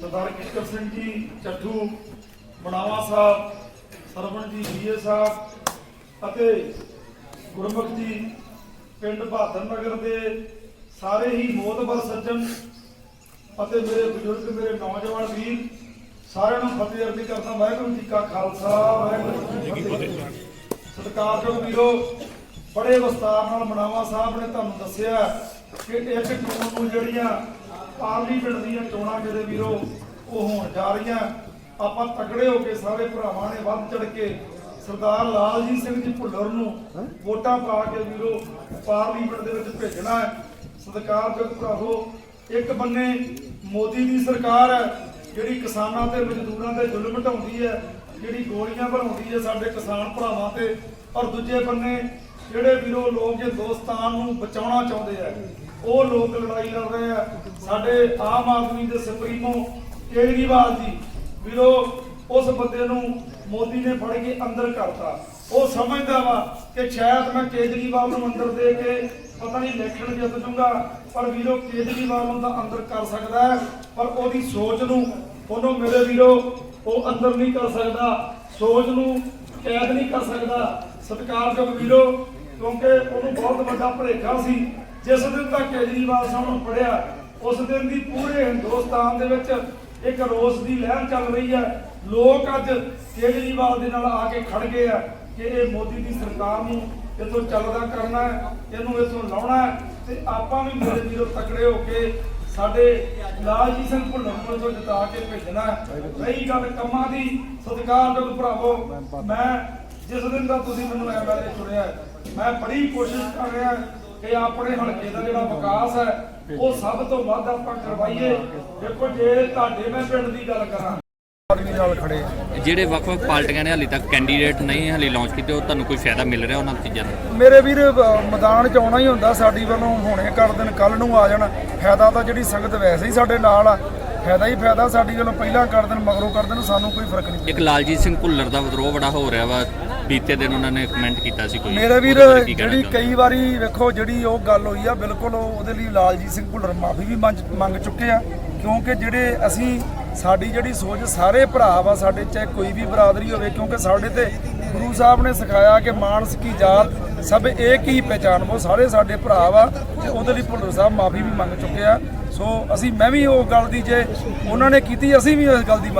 ਸਰਦਾਰ ਕਿਸ਼ਰ ਸਿੰਘ ਜੀ, ਚੱਠੂ ਬਣਾਵਾ ਸਾਹਿਬ ਸਰਵਣ ਜੀ ਬੀਏ ਸਾਹਿਬ ਅਤੇ ਗੁਰਮੁਖ ਜੀ, ਪਿੰਡ ਬਹਾਦਰ ਨਗਰ ਦੇ ਸਾਰੇ ਹੀ ਮੋਤਬਰ ਸੱਜਣ ਅਤੇ ਮੇਰੇ ਬਜ਼ੁਰਗ, ਮੇਰੇ ਨੌਜਵਾਨ ਵੀਰ, ਸਾਰਿਆਂ ਨੂੰ ਫਤਿਹ ਅਰਜ਼ੀ ਕਰਦਾ ਵਾਹਿਗੁਰੂ ਜੀ ਕਾ ਖਾਲਸਾ, ਵਾਹਿਗੁਰੂ ਜੀ ਕੀ ਫਤਿਹ। ਸਤਿਕਾਰਯੋਗ ਵੀਰੋ ਬੜੇ ਵਿਸਤਾਰ ਨਾਲ ਮਨਾਵਾ ਸਾਹਿਬ ਨੇ ਤੁਹਾਨੂੰ ਦੱਸਿਆ ਕਿ ਇੱਕ ਜੂਨ ਨੂੰ ਜਿਹੜੀਆਂ ਪਾਰਲੀਮੈਂਟ ਦੀਆਂ ਚੋਣਾਂ ਮੇਰੇ ਵੀਰੋ, ਉਹ ਹੋਣ ਜਾ ਰਹੀਆਂ। ਆਪਾਂ ਤਕੜੇ ਹੋ ਕੇ ਸਾਰੇ ਭਰਾਵਾਂ ਨੇ ਵੱਧ ਚੜ ਕੇ ਸਰਦਾਰ ਲਾਲਜੀਤ ਸਿੰਘ ਜੀ ਭੁੱਲਰ ਨੂੰ ਵੋਟਾਂ ਪਾ ਕੇ ਵੀਰੋ ਪਾਰਲੀਮੈਂਟ ਦੇ ਵਿੱਚ ਭੇਜਣਾ ਹੈ। ਸਤਿਕਾਰਯੋਗ ਭਰਾਵੋ, ਇੱਕ ਬੰਨੇ ਮੋਦੀ ਦੀ ਸਰਕਾਰ ਹੈ, ਜਿਹੜੀ ਕਿਸਾਨਾਂ ਤੇ ਮਜ਼ਦੂਰਾਂ ਤੇ ਜ਼ੁਲਮ ਢਾਉਂਦੀ ਹੈ, ਜਿਹੜੀ ਗੋਲੀਆਂ ਭਰਾਉਂਦੀ ਹੈ ਸਾਡੇ ਕਿਸਾਨ ਭਰਾਵਾਂ ਤੇ, ਔਰ ਦੂਜੇ ਬੰਨੇ ਜਿਹੜੇ ਵੀਰੋ ਲੋਕ ਹਿੰਦੁਸਤਾਨ ਨੂੰ ਬਚਾਉਣਾ ਚਾਹੁੰਦੇ ਆ, ਉਹ ਲੋਕ ਲੜਾਈ ਲੜ ਰਹੇ ਆ। ਸਾਡੇ ਆਮ ਆਦਮੀ ਦੇ ਸੁਪਰੀਮੋ ਕੇਜਰੀਵਾਲ ਜੀ, ਵੀਰੋ, ਉਸ ਬੰਦੇ ਨੂੰ ਮੋਦੀ ਨੇ ਫੜ ਕੇ ਅੰਦਰ ਕਰਤਾ। ਉਹ ਸਮਝਦਾ ਵਾ ਕਿ ਸ਼ਾਇਦ ਮੈਂ ਕੇਜਰੀਵਾਲ ਨੂੰ ਅੰਦਰ ਦੇ ਕੇ ਪਤਾ ਨਹੀਂ ਇਲੈਕਸ਼ਨ ਜਿੱਤ ਜੂੰਗਾ, ਪਰ ਵੀਰੋ ਕੇਜਰੀਵਾਲ ਨੂੰ ਤਾਂ ਅੰਦਰ ਕਰ ਸਕਦਾ ਹੈ, ਪਰ ਉਹਦੀ ਸੋਚ ਨੂੰ ਉਹਨੂੰ ਮੇਰੇ ਵੀਰੋ, ਉਹ ਅੰਦਰ ਨਹੀਂ ਕਰ ਸਕਦਾ, ਸੋਚ ਨੂੰ ਕੈਦ ਨਹੀਂ ਕਰ ਸਕਦਾ। ਸਤਿਕਾਰਯੋਗ ਵੀਰੋ ਕਿਉਂਕਿ ਉਹਨੂੰ ਬਹੁਤ ਵੱਡਾ ਭਰੇਖਾ ਸੀ। ਜਿਸ ਦਿਨ ਤੱਕ ਕੇਜਰੀਵਾਲ ਸਾਹਿਬ ਨੂੰ ਪੜਿਆ, ਉਸ ਦਿਨ ਦੀ ਪੂਰੇ ਹਿੰਦੁਸਤਾਨ ਦੇ ਵਿੱਚ ਇੱਕ ਰੋਸ ਦੀ ਲਹਿਰ ਚੱਲ ਰਹੀ ਹੈ। ਲੋਕ ਅੱਜ ਕੇਜਰੀਵਾਲ ਦੇ ਨਾਲ ਆ ਕੇ ਖੜ ਗਏ ਆ ਕਿ ਇਹ ਮੋਦੀ ਦੀ ਸਰਕਾਰ ਨੂੰ ਇਥੋਂ ਚੱਲਦਾ ਕਰਨਾ ਹੈ, ਇਹਨੂੰ ਇਥੋਂ ਲਾਉਣਾ ਹੈ। ਤੇ ਆਪਾਂ ਵੀ ਮੇਰੇ ਵੀਰੋ ਤਕੜੇ ਹੋ ਕੇ ਸਾਡੇ ਲਾਲਜੀਤ ਸਿੰਘ ਭੁੱਲਰ ਤੋਂ ਇਥੋਂ ਜਿਤਾ ਕੇ ਭੇਜਣਾ ਹੈ। ਰਹੀ ਗੱਲ ਕੰਮਾਂ ਦੀ ਸਤਿਕਾਰਯੋਗ ਭਰਾਵੋ, ਮੈਂ ਜਿਸ ਦਿਨ ਦਾ ਤੁਸੀਂ ਮੈਨੂੰ ਐਮਐਲਏ ਚੁਣਿਆ ਮੈਂ ਬੜੀ ਕੋਸ਼ਿਸ਼ ਕਰ ਰਿਹਾ ਕਿ ਆਪਣੇ ਹਲਕੇ ਦਾ ਜਿਹੜਾ ਵਿਕਾਸ ਹੈ ਉਹ ਸਭ ਤੋਂ ਵੱਧ ਆਪਾਂ ਕਰਵਾਈਏ। ਦੇਖੋ ਜੇ ਤੁਹਾਡੇ ਮੈਂ ਪਿੰਡ ਦੀ ਗੱਲ ਕਰਾਂ। ਆਦਮੀ ਨਾਲ ਖੜੇ ਜਿਹੜੇ ਵੱਖ-ਵੱਖ ਪਾਰਟੀਆਂ ਨੇ ਹਾਲੇ ਤੱਕ ਕੈਂਡੀਡੇਟ ਨਹੀਂ ਹਾਲੇ ਲਾਂਚ ਕੀਤੇ ਉਹ ਤੁਹਾਨੂੰ ਕੋਈ ਫਾਇਦਾ ਮਿਲ ਰਿਹਾ ਉਹਨਾਂ ਚੀਜ਼ਾਂ ਦਾ? ਮੇਰੇ ਵੀਰ ਮੈਦਾਨ 'ਚ ਆਉਣਾ ਹੀ ਹੁੰਦਾ ਸਾਡੀ ਵੱਲੋਂ ਹੁਣੇ ਕਰ ਦੇਣ ਕੱਲ ਨੂੰ ਆ ਜਾਣ। ਫਾਇਦਾ ਤਾਂ ਜਿਹੜੀ ਸੰਗਤ ਵੈਸੇ ਹੀ ਸਾਡੇ ਨਾਲ ਆ ਫਾਇਦਾ ਹੀ ਫਾਇਦਾ ਸਾਡੀ ਵੱਲੋਂ ਪਹਿਲਾਂ ਕਰ ਦੇਣ ਮਗਰੋਂ ਕਰ ਦੇਣ ਸਾਨੂੰ ਕੋਈ ਫ਼ਰਕ ਨਹੀਂ ਇੱਕ ਲਾਲਜੀਤ ਸਿੰਘ ਭੁੱਲਰ ਦਾ ਵਿਦਰੋਹ ਬੜਾ ਹੋ ਰਿਹਾ ਵਾ ਬੀਤੇ ਦਿਨ ਉਹਨਾਂ ਨੇ ਕਮੈਂਟ ਕੀਤਾ ਸੀ ਕੋਈ ਮੇਰੇ ਵੀਰ ਉਹਦੇ ਬਾਰੇ ਕੀ ਕਹਿਣਾ ਜਿਹੜੀ? ਕਈ ਵਾਰੀ ਵੇਖੋ ਜਿਹੜੀ ਉਹ ਗੱਲ ਹੋਈ ਆ ਬਿਲਕੁਲ ਉਹ- ਉਹਦੇ ਲਈ ਲਾਲਜੀਤ ਸਿੰਘ ਭੁੱਲਰ ਮਾਫੀ ਵੀ ਮੰਗ ਮੰਗ ਚੁੱਕੇ ਆ ਕਿਉਂਕਿ ਜਿਹੜੇ ਅਸੀਂ ਸਾਡੀ ਜਿਹੜੀ ਸੋਚ ਸਾਰੇ ਭਰਾ ਵਾ ਸਾਡੇ ਚਾਹੇ ਕੋਈ ਵੀ ਬਰਾਦਰੀ ਹੋਵੇ ਕਿਉਂਕਿ ਸਾਡੇ ਤੇ ਗੁਰੂ ਸਾਹਿਬ ਨੇ ਸਿਖਾਇਆ ਕਿ ਮਾਨਸ ਕੀ ਜਾਤ ਸਭ ਇੱਕ ਹੀ ਪਹਿਚਾਨ ਉਹ ਸਾਰੇ ਸਾਡੇ ਭਰਾ ਵਾ ਤੇ ਉਹਦੇ ਲਈ ਭੁੱਲਰ ਸਾਹਿਬ ਮਾਫੀ ਵੀ ਮੰਗ ਚੁੱਕੇ ਆ ਸੋ ਅਸੀਂ ਮੈਂ ਵੀ ਉਹ ਗੱਲ ਦੀ ਜੇ ਉਹਨਾਂ ਨੇ ਕੀਤੀ ਅਸੀਂ ਵੀ ਇਸ ਗੱਲ ਦੀ ਮਾਫ਼ੀ